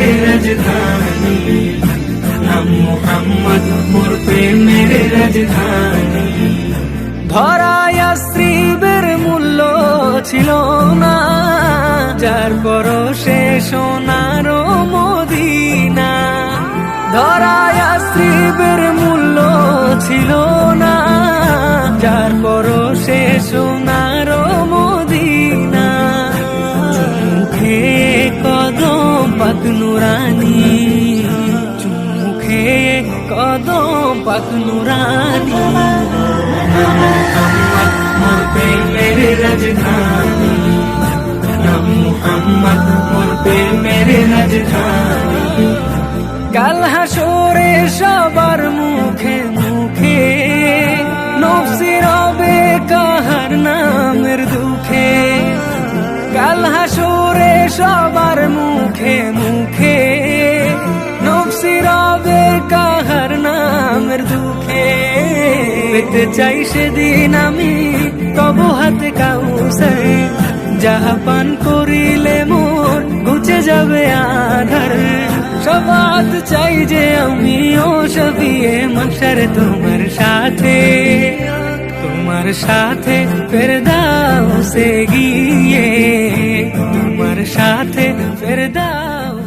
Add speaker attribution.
Speaker 1: রাজধানী নাম মোহাম্মদ স্ত্রীবের মূল্য ছিল না। যার পরশে সোনার মদিনা। ধরায় স্ত্রীবের মূল্য ছিল না। যার পরশে সোনার নুরানি চুমুখে কদম পাক মোহাম্মদ মোর প্রেমের কাল হাসরে সবার মুখে মুখে নফসি রবে কাহার নামের দুঃখে কাল হাসরে সবার পেতে চাই সেদিন আমি, তবু হাতে কাউসে যাহা পান করিলে মোর ঘুচে যাবে আধার। সবাদ চাই যে আমি ও সবিয়ে মশারে তোমার সাথে। তোমার সাথে ফের দাও সে গিয়ে, তোমার সাথে ফের দাও